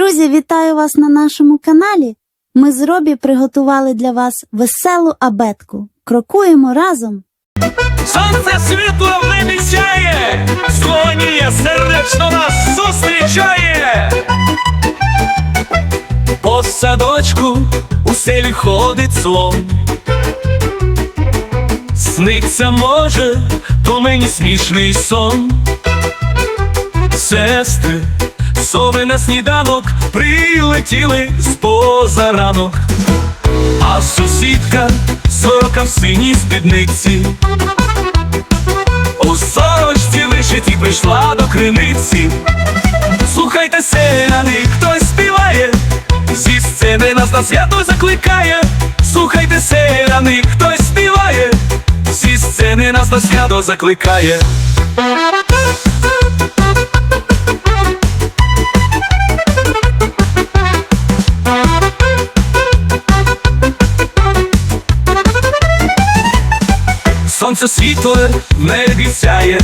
Друзі, вітаю вас на нашому каналі. Ми з Робі приготували для вас веселу абетку. Крокуємо разом. Сонце світло в небі сяє, Слоніє сердечно нас зустрічає. По садочку у селі ходить слон. Сниться може, то мені смішний сон. Сестри, на сніданок прилетіли з позаранок. А сусідка сорока в синій спідниці. У сорочці вишиті прийшла до криниці. Слухайте селяни, хтось співає, зі сцени нас на свято закликає. Слухайте селяни, хтось співає, зі сцени нас на свято закликає. Сонце світле не небі сяє,